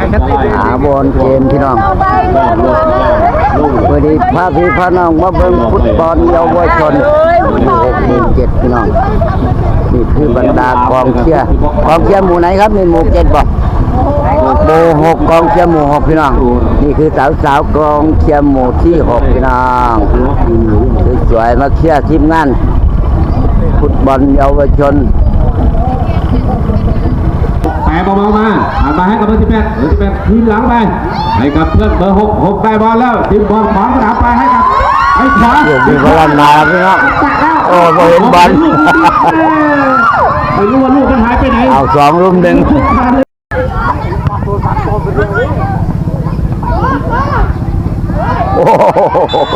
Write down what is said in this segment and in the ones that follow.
หาบอลเกมพี่น้องวันนี้พาพี่พาน้องมาเบิ่งฟุตบอลเยาวชนหกหมื่นเจ็ดพี่น้องนี่คือบรรดากองเชียร์กองเชียร์หมู่ไหนครับนี่หมู่เจ็ดบอกหมูหกกองเชียร์หมู่หกพี่น้องนี่คือสาวสาวกองเชียร์หมู่ที่หกพี่น้องสวยๆมาเชียร์ทีมงานฟุตบอลเยาวชน แต่เบาๆมาผ่านมาให้กับเบอร์สิบแปดเบอร์สิบแปดทีมหลังไปให้กับเพื่อนเบอร์หกหกได้บอลแล้วทีมบอลขวางสนามไปให้กับไอ้ขวาเดี๋ยวมีพลังมาพี่น้องโอ้โหเห็นบอลไม่รู้ว่าลูกมันหายไปไหนเอาสองรุ่มหนึ่งโอ้โห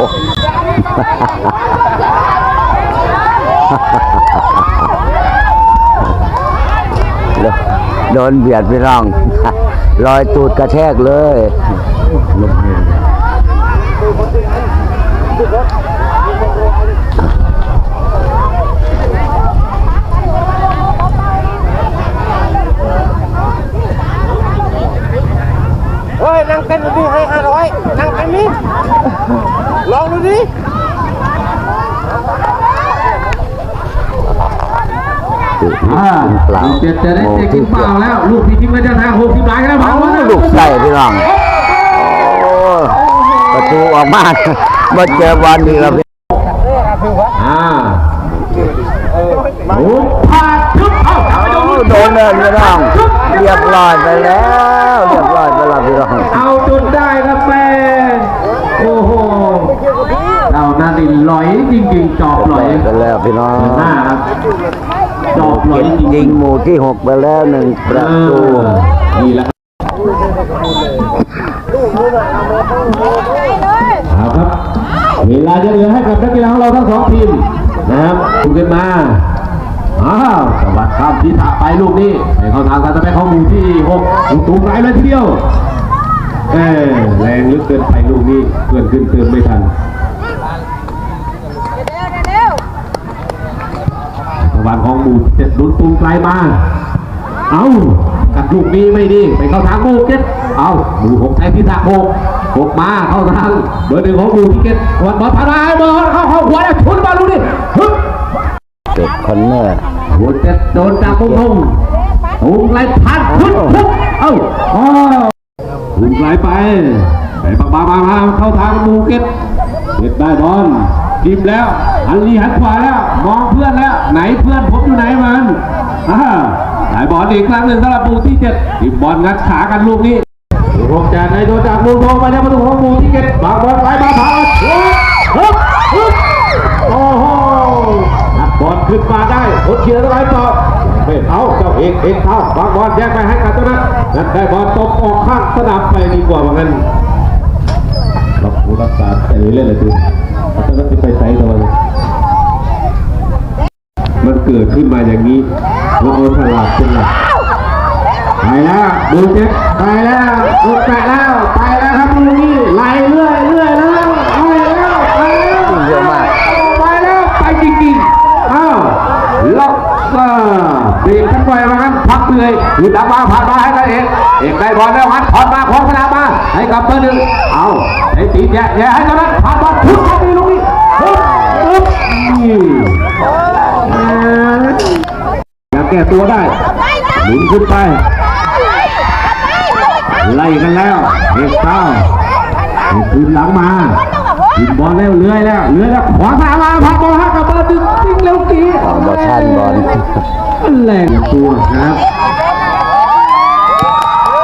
โดนเบียดพี่น้องรอยตูดกระแทกเลยเฮ้ยนั่งเต้นดูดิให้ห้าร้อยนั่งเต้นนี่ลองดูดิ อ่าเปล่าเจ็ดจะได้เจ็ดกินเปล่าแล้ว ลูกพี่ทิ้งไว้ด้านหน้าหกสิบหลายแล้วเอาลูกใส่พี่น้องโอ้ประตูออกมาเมื่อเจอบอลอีกแล้วพี่อ่าโอ้พาดทึบเอ้าจับไปโดนลูกโดนเลยพี่น้องเรียบร้อยไปแล้วเรียบร้อยไปแล้วพี่น้องเอาจนได้ครับแม่โอ้โหเรานาดินลอยจริงๆจอบลอย ไปแล้วพี่น้อง หน้าครับ จอบลอยจริงยิงหมู่ที่หกไปแล้วหนึ่งประตูนี่แหละเอาครับเวลาจะเหลือให้กับนักกีฬาของเราทั้งสองทีมนะครับคุณขึ้นมาอ้าวสวัสดีครับที่ถาไปลูกนี้ให้เข้าทางการจะไปเข้าหมู่ที่หกถูกตูงไรเลยทีเดียวเออแรงลึกเกินไปลูกนี้เพื่อนขึ้นเติมไม่ทัน สวรรค์ของหมู่เจ็ดลุ้นตูมไกลมา เอากัดลูกนี้ไม่ดีไปเข้าทางหมู่เจ็ดเอาหมู่หกใช้พิธาหกหกมาเข้าทางเบอร์หนึ่งของหมู่ที่เจ็ดวันบอลผ่านมาให้บอลเข้าเข้าหัวแล้วชุนบอลลูกนี้ฮึบเจ็ดคอนเนอร์หมู่เจ็ดโดนจากมุมตรงตูมไกลพันฮึบฮึบเอ้าอ๋อหุ่นไหลไปไปปักบามามาเข้าทางมูเก็ตเก็ตได้บอล ทีมแล้วหันลีหันขวาแล้ว มองเพื่อนแล้ว ไหนเพื่อนผมอยู่ไหนมันอ่าได้บอลอีกครั้งหนึ่งสำหรับมูที่เจ็ดทีมบอลงัดขากันลูกนี้ลูกโจากในโดนจากมูโทมาในประตูของมูที่เจ็ดบางบอลไหลมาผ่าฮึบฮึบโอ้โหนักบอลขึ้นมาได้โคเชียร์อะไรต่อไม่เอาเจ้าเอกเอกเท้าบางบอลแยกไปให้กับเจ้านั้นนั่นได้บอลตบออกข้างสนามไปดีกว่าว่างั้นรับผู้รักษาใจเล่นเลยดู อาจารย์จะไปใส่ตัวเลยมันเกิดขึ้นมาอย่างนี้เราเอาฉลาดเป็นหลักไปแล้วดูเจ็บไปแล้วดูแปะแล้วไปแล้วครับลูกนี้ไหลเรื่อยเรื่อยแล้วไปแล้วไปแล้วเยอะมากไปแล้วไปจริงๆอ้าวล็อกก็เบรกกันไว้มาครับพักเหนื่อยหยุดมาผ่านมาให้กันเองเอกได้บอลแล้วหันผ่อนมาของสนามมาให้กับเบอร์หนึ่งเอาไอ้ตีแย่แย่ให้กันนั้นผ่านบอลพุทธ อยากแก้ตัวได้หมุนขึ้นไป ไล่กันแล้วเอกเต้าเอกคืนหลังมายิงบอลแล้วเลื้อยแล้วเลื้อยแล้วขวาสามมาพักบอลให้กับเบอร์ดึงยิงเร็วกี่ของบอทันบอลแรงตัวนะครับ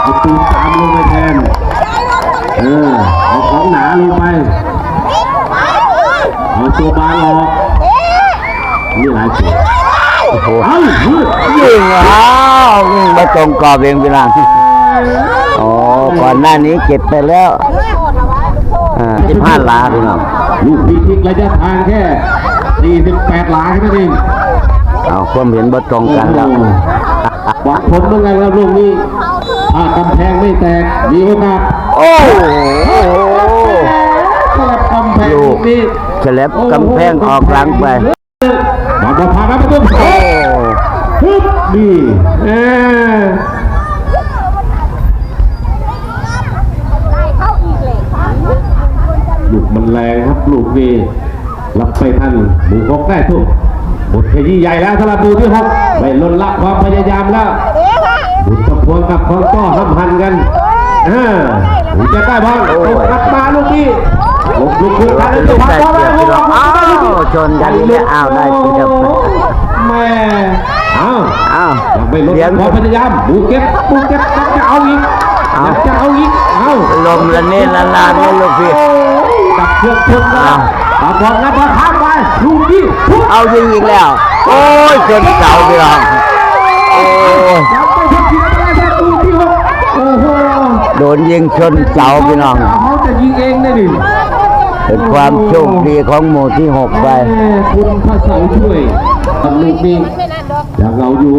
เอาตูตามลงไปแทนเออเอาของหนาลงไป เอาตัวบางออกนี่หลายตัวโอ้โหเอาเฮ้ยยิงว้าวยิงมาตรงกรอบเองพี่น้องโอ้ก่อนหน้านี้เก็บไปแล้วอ่าสิบห้าล้านพี่น้องลูกพีทิ้งระยะทางแค่48หลาแค่นั้นเองเอาความเห็นบ่ตรงกันแล้วหวังผลเมื่อนกันครับลูกนี้ถ้ากำแพงไม่แตกมีโอกาสโอ้โห ลูกเฉลบกำแพงออกหลังไปบอลผ่านแล้วประตูโอ้ฮึบดีเอลูกมันแรงครับลูกนี้รับไปทันหมูกกได้ทุกบทขยี้ใหญ่แล้วสำหรับดูที่หกไปลนลัะความพยายามแล้วบุตรพวงกับพองต้อห้ำหันกันอ่าจะได้บ้างรับมาลูกนี้ ลูกได้เปรียบพี่น้องอ้าวชนกันเนี่ยอ้าวได้เปรียบแม่เอาวอ้าวไม่ลดเสียงความพยายามบูเก็ตบูเก็ตจะเอาอีกเอาจะเอาอีกเอาลมละเนละลานนี่ลูกพี่จับเชือกชนแล้วปาบอลแล้วบอลข้ามไปลูกพี่เอายิงอีกแล้ว โอ้ยชนเสาพี่น้องโอ้ยยังไม่ทันทีอะไรเลยลูกที่หกโอ้โหโดนยิงชนเสาพี่น้องเขาจะยิงเองได้ดิ เป็นความโชคดีของหมู่ที่หกไปแม่คุณพระเสาช่วยทำลูกนี้ยังเอาอยู่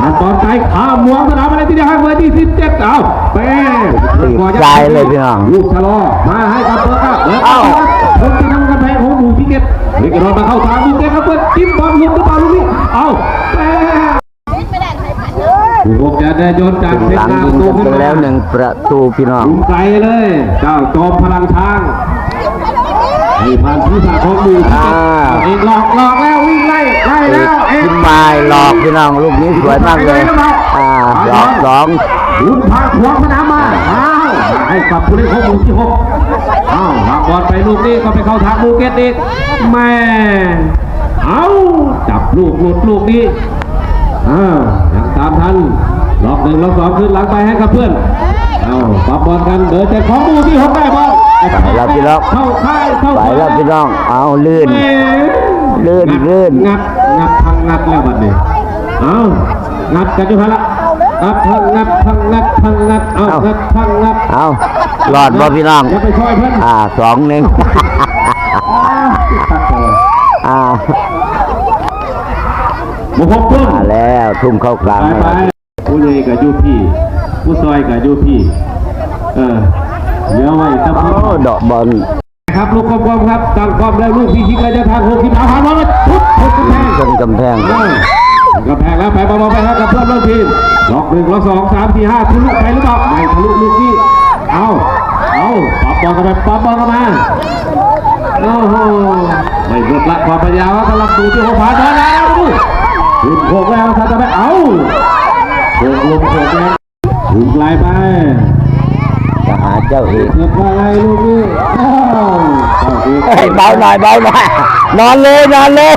ผ่านบอลไกลข้ามหวงสนามอะไรที่เดียวให้เบอร์ที่สิบเจ็ดเอาแป้ตีใจเลยพี่น้องลูกชะลอมาให้กับเบอร์ครับเบอร์เอ้าคนที่ทำกำแพงของหมู่ที่เก็ตเด็กกระโดดมาเข้าทางลูกเก็ตครับเพื่อนจิ้มบอลหลุดหรือเปล่าลูกนี้เอา แป้ผู้พบจะได้โยนจากเส้นหลังหน้ายิงตัวกันขึ้นไปมาแล้วหนึ่งประตูพี่น้องลุงไกลเลยเจ้าจอมพลังช้างให้ผ่านผู้สาของหมู่ที่อ่าเก็ตเอาเองหลอกหลอกแล้ววิ่งไล่ไล่แล้วเองขึ้นมาหลอกพี่น้องลูกนี้สวยมากเลยอ่าหลอกสองบุญพาขวางสนามมาอ้าวให้กับผู้เล่นของหมู่ที่หกอ้าววางบอลไปลูกนี้ก็ไปเข้าทางบูเกตอีกแม่เอาจับลูกหลุดลูกนี้ อ้าวยังตามทันล็อกหนึ่งล็อกสองขึ้นหลังไปให้กับเพื่อนเอาปรับบอลกันเดินจากของหมู่ที่หกได้บอลไปแล้วพี่น้องเข้าค่ายเข้าไปแล้วพี่น้องเอาลื่นลื่นลื่นงัดงัดพังงัดแล้วบัดนี้เอางัดกันอยู่พันละงัดพังงัดพังงัดพังงัดเอาเอางัดพังงัดเอาหลอดบ่พี่น้องอย่าไปช่วยเพื่อนอ่าสองหนึ่งอ่า บุกเพื่อนมาแล้วทุ่มเข้ากลางไปให้ไปเราผู้ใหญ่กับยูพี่ ผู้ซอยกับยูพี่ เออเดี๋ยวไว้ตะโอ้พูดอกบอลครับลูกกลมๆครับตั้งความแล้วลูกพี่ชิงระยะทางหกสิบสามพันบอลทุบทุบกำแพงชนกำแพงกระแพงแล้วไปบอลไปครับกับเพื่อนร่วมทีมล็อกหนึ่งล็อกสองสามสี่ห้าทะลุไปหรือเปล่าไม่ทะลุลูกพี่เอาเอาปับบอลกันไปปับบอลกันมาโอ้โหไม่หมดละความพยายามกำลังดูที่หัวผาเดินแล้วดู ถึงโคกแล้วท่านจะไปเอาโคกลงโคกแรงถึงไกลไปจะหาเจ้าเอกเกิดว่าไงลูกนี่อ้าวเจ้าเอกเฮ้ยเบาหน่อยเบาหน่อยนอนเลยนอนเลย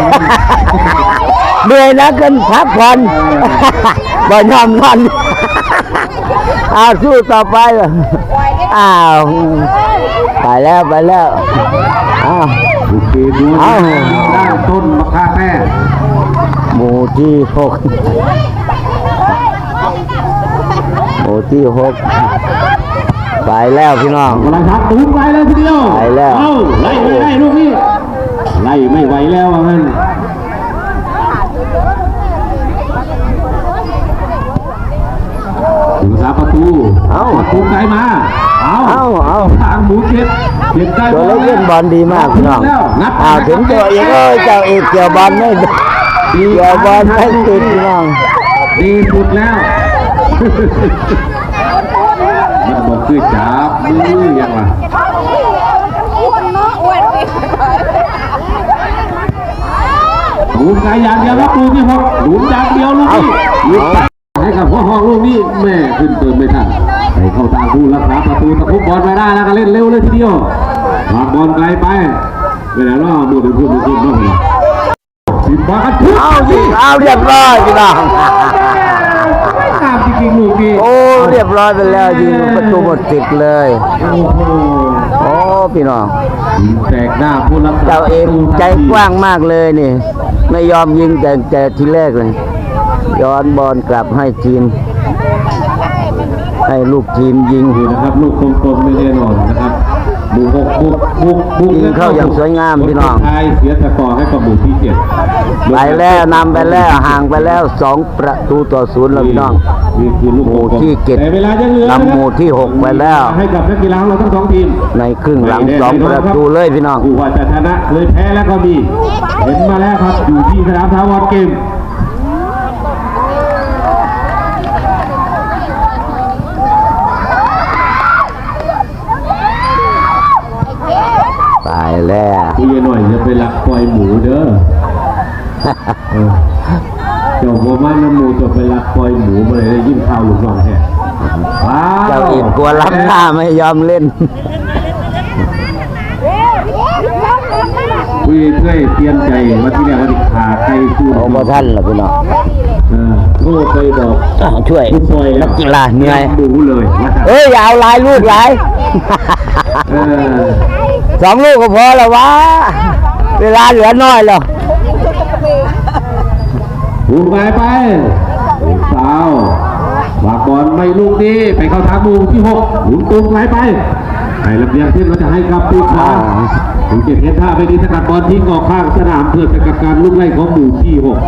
เหนื่อยนะเกินพักผ่อนบ่ยอมนอนอ้าวสู้ต่อไปอ้าวไปแล้วไปแล้วอ้าวโอเคดูเอ้าด้านต้นมะข่าแม่ หมู่ที่หกหมู่ที่หกไปแล้วพี่น้องกำลังทักตุ้มไปเลยทีเดียวไปแล้วเอ้าไล่ไม่ได้ลูกนี่ไล่ไม่ไหวแล้วว่างั้นถึงสาประตูเอ้าประตูไกลมาเอาเอ้าเอ้าทางหมูเก็บเก็บได้ตัวเล็กเล่นบอลดีมากพี่น้องแล้วงัดอ้าวถึงตัวเอกเอ้ยเจ้าเอกเกี่ยวบอลไม่ได้เกี่ยวบอลไม่ติดพี่น้องดีสุดแล้วมันบอกคือจับมือยังล่ะหลุมไกลอย่างเดียวครับลูกที่หกหลุมอย่างเดียวลูกนี้หลุมให้กับพ่อห้องลูกนี้แม่ขึ้นเติมไม่ทันไปเข้าทางผู้รักษาประตูตะคุบบอลไปได้แล้วก็เล่นเร็วเลยทีเดียววางบอลไกลไปเวลาล่อดูเป็นผู้มีทีมบ้างเลย สิบบาททุกเอายิงเอาเรียบร้อยพี่น้องไม่ตามจริงๆลูกนี้โอ้เรียบร้อยไปแล้วยิงประตูหมดติดเลยโอ้โหโอ้พี่น้องยิงแตกหน้าผู้รักษาเจ้าเอกประตูทันทีใจกว้างมากเลยนี่ ไม่ยอมยิงแต่แต่ทีแรกเลยย้อนบอลกลับให้ทีมให้ลูกทีมยิงนี่นะครับ ลูกกลมๆไม่แน่นอนนะครับ บุกหกบุกบุกบุกยิงเข้าอย่างสวยงามพี่น้องคนสุดท้ายเสียสกอร์ให้กับบุกที่เจ็ดไปแล้วนำไปแล้วห่างไปแล้วสองประตูต่อศูนย์แล้วพี่น้อง นี่คือลูกหมู่ที่เจ็ดแต่เวลายังเหลือนำหมู่ที่หกไปแล้ว ให้กับนักกีฬาของเราทั้งสองทีมในครึ่งหลังสองประตูเลยพี่น้อง ผู้ว่าจะชนะเคยแพ้แล้วก็มี เห็นมาแล้วครับอยู่ที่สนามทาวรเกม แล้วผู้ใหญ่หน่อยจะไปหลักปล่อยหมูเด้อเจ้าพ่อมาน้ำมูตัวไปหลักปล่อยหมูมาเลยได้ยิ่งข้าวหลุมฟังแค่เจ้าอีกกลัวรับหน้าไม่ยอมเล่นคุยเพื่อเตรียมใจวันที่เนี้ยวันที่ขาใครสู้เอามาท่านเหรอพี่น้อง เออก็เคยบอกอะช่วยผู้ซอยนักกีฬาเหนื่อยดูเลยนะครับเอ้ยอย่าเอาหลายลูกหลายเออสองลูกก็พอแล้ววะเวลาเหลือน้อยแล้วหูไปไปสาววางบอลไม่ลูกนี้ไปเข้าทางมุมที่หกหมุนตุ้งไหลไปให้ลำเลียงขึ้นเราจะให้กับปีกขวาถึงเจ็ดเทท่าไปดีสกัดบอลทิ้งออกข้างสนามเพื่อสกัดการลูกไล่ของหมู่ที่หก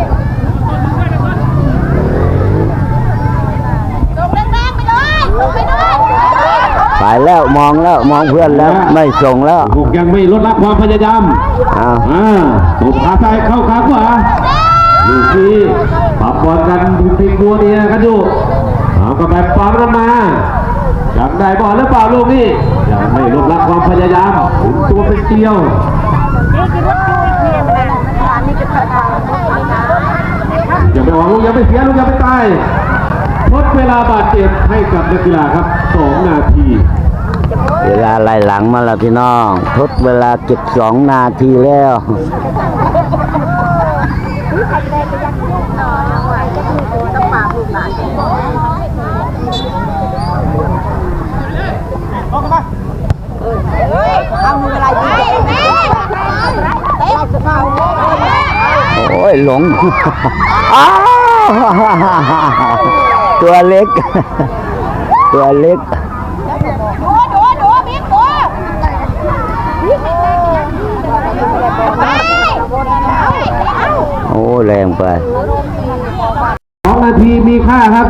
ส่งแรงๆไปเลยส่งไปด้วย ไปแล้วมองแล้วมองเพื่อนแล้วไม่ส่งแล้วหกยังไม่ลดละความพยายามอ้าวอ่าตบขาซ้ายเข้าขาขวาลูกนี้ปรับบอลกันทุกทีมัวเนียกันอยู่เอากระแบบปั๊มลงมาอยากได้บอลหรือเปล่าลูกนี้ยังไม่ลดละความพยายามหมุนตัวเป็นเดียวนี่คือรถตู้อีกทีมันอันนี้จะเปิดทางรถนี้นะอย่าไปหวังลูกอย่าไปเสียลูกอย่าไปตายลดเวลาบาดเจ็บให้กับนักกีฬาครับสองนาทีเวลา ไล่หลังมาแล้วพี่น้องทดเวลาเก็บสองนาทีแล้วโอ้ยหลงตัวเล็ก ตัวเล็ก ดูดูดูบิ๊กดูบิ๊กไป โอ้แรงไปสองนาทีมีค่าครับ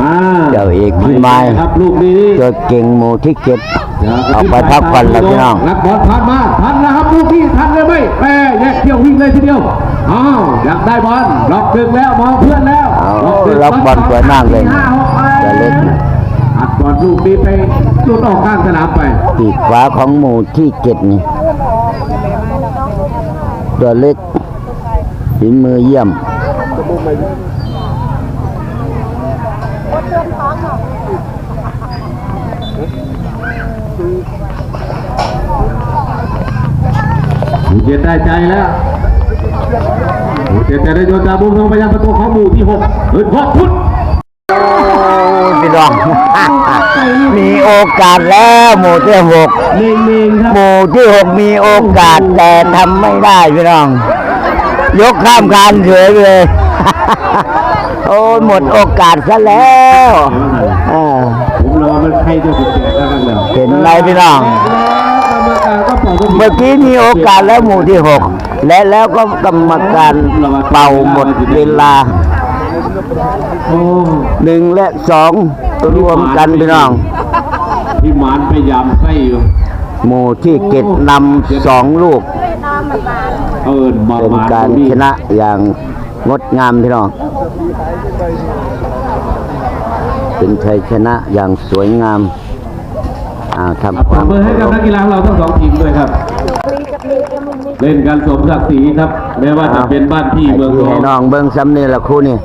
มาเจ้าเอกพี่ไม้ครับลูกนี้ตัวเก่งหมูที่เก็บเอาไปพักผ่อนแล้วพี่น้องรับบอลผ่านมาทันนะครับลูกนี้ทันเลยไหมแม่แยกเที่ยววิ่งเลยทีเดียวอ้าวอยากได้บอลล็อกดึงแล้วมองเพื่อนแล้วเอาดึงล็อกบอลสวยมากเลยห้าหกไปตัวเล็กอัดบอลลูกนี้ไปจุดออกข้างสนามไปปีกขวาของหมูที่เจ็ดนี่ ตัวเล็กฝีมือเยี่ยมหมู่เจ็ดได้ใจแล้วหมู่เจ็ดจะได้โยนจากมุมตรงไปยังประตูของหมู่ที่หกเฮ้ยพอพุทธ พี่น้อง มีโอกาสแล้วหมู่ที่หกเน่งเน่งๆครับหมู่ที่หกมีโอกาสแต่ทำไม่ได้พี่น้อง ยกข้ามคานเฉยเลย โอ้ยหมดโอกาสซะแล้วอ่าผมรอมันใครจะเป็นแก่แล้วกันแล้วเห็นไรพี่น้องกรรมการก็เป่าเมื่อกี้มีโอกาสแล้วหมู่ที่หกและแล้วก็กรรมการเป่าหมดเวลา โอ้หนึ่งและสองรวมกันพี่น้อง พี่หมานพยายามใส่อยู่หมู่ที่เก็ดนำสองลูก เอิญมาเป็นหมานการนี่ชนะอย่างงดงามพี่น้อง เป็นชัยชนะอย่างสวยงามอ่าครับทำคปรวาบมมือให้กับนักกีฬาของเราทั้งสองทีมด้วยครับ เล่นกันสมศักดิ์ศรีครับ แม้ว่าจะเป็นบ้านพี่ให้เมืองพี่ทอให้งน้องเบิ้งซ้ำนี่ละครู่นี่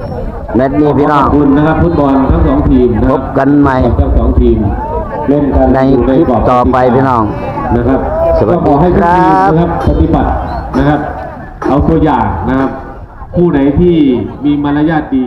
แมตช์นี้พี่น้องขอบคุณนะครับฟุตบอลทั้งสองทีมนะพครับกันใหม่ทั้งสองทีมเล่นกันในยู่คลิปกรบต่อไปพี่น้องนะครับสวัสดีก็ขอให้ทุกทีมครับนะครับปฏิบัตินะครับ เอาตัวอย่างนะครับ ผู้ไหนที่มีมารยาทดี